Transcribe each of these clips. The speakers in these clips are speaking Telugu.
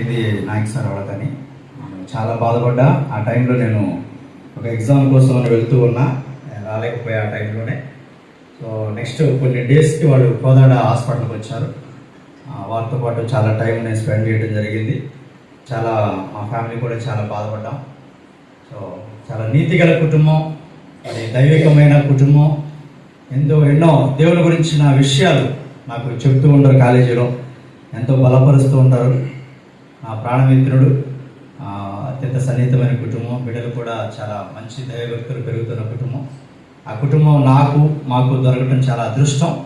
ఇది నాయక్ సార్ వాళ్ళకని. చాలా బాధపడ్డా. ఆ టైంలో నేను ఒక ఎగ్జామ్ కోసం అని వెళ్తూ ఉన్నా. రాలేకపోయా ఆ టైంలోనే. సో నెక్స్ట్ కొన్ని డేస్కి వాళ్ళు కోదాడ హాస్పిటల్కి వచ్చారు. వారితో వాళ్ళతో పాటు చాలా టైం నేను స్పెండ్ చేయడం జరిగింది. చాలా మా ఫ్యామిలీ కూడా చాలా బాధపడ్డాం. సో చాలా నీతిగల కుటుంబం అది దైవికమైన కుటుంబం. ఎంతో ఎన్నో దేవుని గురించిన విషయాలు నాకు చెప్తూ ఉంటారు కాలేజీలో. ఎంతో బలపరుస్తూ ఉంటారు. ప్రాణమిత్రుడు అత్యంత సన్నిహితమైన కుటుంబం బిడ్డలు కూడా చాలా మంచి దైవభక్తులు పెరుగుతున్న కుటుంబం. ఆ కుటుంబం నాకు మాకు దొరకటం చాలా అదృష్టం.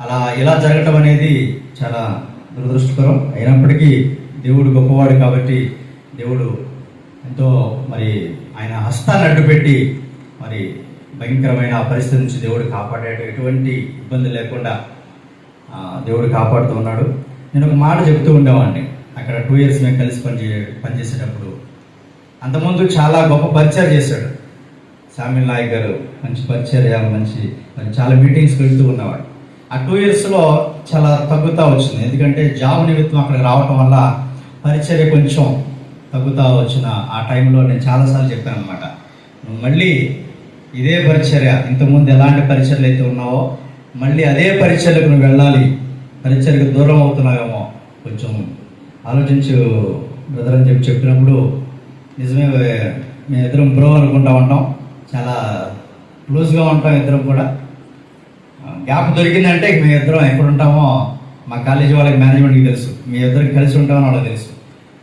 అలా ఇలా జరగటం అనేది చాలా దురదృష్టకరం. అయినప్పటికీ దేవుడు గొప్పవాడు కాబట్టి దేవుడు ఎంతో మరి ఆయన హస్తాన్ని అడ్డుపెట్టి మరి భయంకరమైన ఆ పరిస్థితి నుంచి దేవుడు కాపాడాడు. ఎటువంటి ఇబ్బంది లేకుండా దేవుడు కాపాడుతూ ఉన్నాడు. నేను ఒక మాట చెప్తూ ఉండేవాడిని. అక్కడ టూ ఇయర్స్ మేము కలిసి పనిచే పనిచేసేటప్పుడు అంతకుముందు చాలా గొప్ప పరిచయం చేశాడు. శామిల్ నాయక్ గారు మంచి పరిచర్య మంచి చాలా మీటింగ్స్కి వెళ్తూ ఉన్నవాడు. ఆ టూ ఇయర్స్లో చాలా తగ్గుతూ వచ్చింది. ఎందుకంటే జాబ్ నిమిత్తం అక్కడికి రావటం వల్ల పరిచర్య కొంచెం తగ్గుతూ వచ్చిన ఆ టైంలో నేను చాలాసార్లు చెప్పాను అనమాట మళ్ళీ ఇదే పరిచర్య ఇంతకుముందు ఎలాంటి పరిచర్లు అయితే ఉన్నావో మళ్ళీ అదే పరిచర్లకు నువ్వు వెళ్ళాలి పరిచర్యకు దూరం అవుతున్నావేమో కొంచెం ఆలోచించు బ్రదర్ అని చెప్పి చెప్పినప్పుడు నిజమే మేము ఇద్దరం బ్రో అనుకుంటా ఉంటాం. చాలా క్లోజ్గా ఉంటాం ఇద్దరం కూడా. గ్యాప్ దొరికిందంటే మేము ఇద్దరం ఎక్కడ ఉంటామో మా కాలేజీ వాళ్ళకి మేనేజ్మెంట్కి తెలుసు. మీ ఇద్దరికి కలిసి ఉంటామని వాళ్ళకి తెలుసు.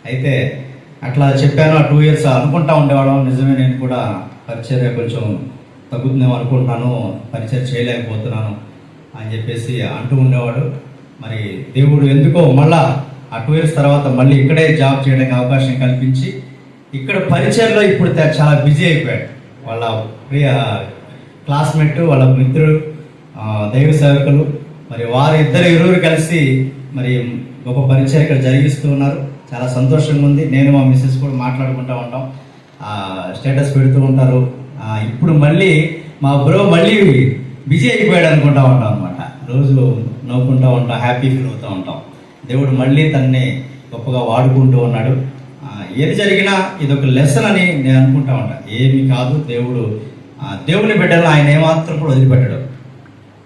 అయితే అట్లా చెప్పాను ఆ టూ ఇయర్స్ అనుకుంటా ఉండేవాళ్ళం. నిజమే నేను కూడా పరిచర్య కొంచెం తగ్గుతుందేమో అనుకుంటున్నాను. పరిచయం చేయలేకపోతున్నాను అని చెప్పేసి అంటూ ఉండేవాడు. మరి దేవుడు ఎందుకో మళ్ళా ఆ టూ ఇయర్స్ తర్వాత మళ్ళీ ఇక్కడే జాబ్ చేయడానికి అవకాశం కల్పించి ఇక్కడ పరిచయంలో ఇప్పుడు చాలా బిజీ అయిపోయాడు. వాళ్ళ ప్రియ క్లాస్మేట్ వాళ్ళ మిత్రుడు దైవ సేవకులు మరి వారి ఇద్దరు ఇరువురు కలిసి మరి గొప్ప పరిచయం ఇక్కడ జరిగిస్తూ ఉన్నారు. చాలా సంతోషంగా ఉంది. నేను మా మిస్సెస్ కూడా మాట్లాడుకుంటూ ఉంటాం. స్టేటస్ పెడుతూ ఉంటారు. ఇప్పుడు మళ్ళీ మా బ్రో మళ్ళీ బిజీ అయిపోయాడు అనుకుంటా ఉంటాం అనమాట రోజు నవ్వుకుంటూ ఉంటాం హ్యాపీ ఫీల్ అవుతూ ఉంటాం. దేవుడు మళ్ళీ తనని గొప్పగా వాడుకుంటూ ఉన్నాడు. ఏది జరిగినా ఇది ఒక లెసన్ అని నేను అనుకుంటా ఉంటా. ఏమి కాదు దేవుడు దేవుని బిడ్డలు ఆయన ఏమాత్రం కూడా వదిలిపెట్టడు.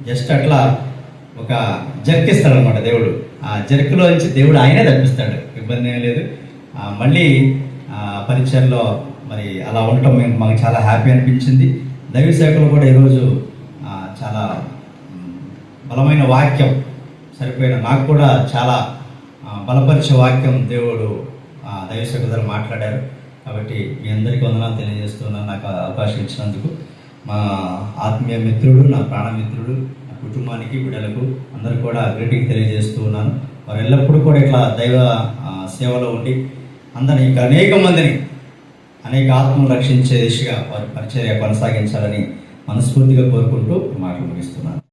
జస్ట్ అట్లా ఒక జర్క్ ఇస్తాడు అనమాట దేవుడు. ఆ జర్క్లో నుంచి దేవుడు ఆయనే తప్పిస్తాడు. ఇబ్బంది ఏం లేదు. మళ్ళీ పరీక్షల్లో పరిచయంలో మరి అలా ఉండటం మేము మాకు చాలా హ్యాపీ అనిపించింది. దైవ శాఖలో కూడా ఈరోజు చాలా బలమైన వాక్యం సరిపోయిన నాకు కూడా చాలా బలపరిచే వాక్యం దేవుడు ఆ, దైవ మాట్లాడారు. కాబట్టి మీ అందరికీ వందనాలు తెలియజేస్తున్నాను నాకు అవకాశం ఇచ్చినందుకు. మా ఆత్మీయ మిత్రుడు నా ప్రాణమిత్రుడు నా కుటుంబానికి బిడ్డలకు అందరూ కూడా గ్రీటింగ్ తెలియజేస్తూ ఉన్నాను. వారు ఎల్లప్పుడూ కూడా ఇట్లా దైవ సేవలో ఉండి అందరిని ఇంకా అనేక మందిని అనేక ఆత్మను రక్షించే దిశగా వారి పరిచర్య కొనసాగించాలని మనస్ఫూర్తిగా కోరుకుంటూ మాటలు ముగిస్తున్నాను.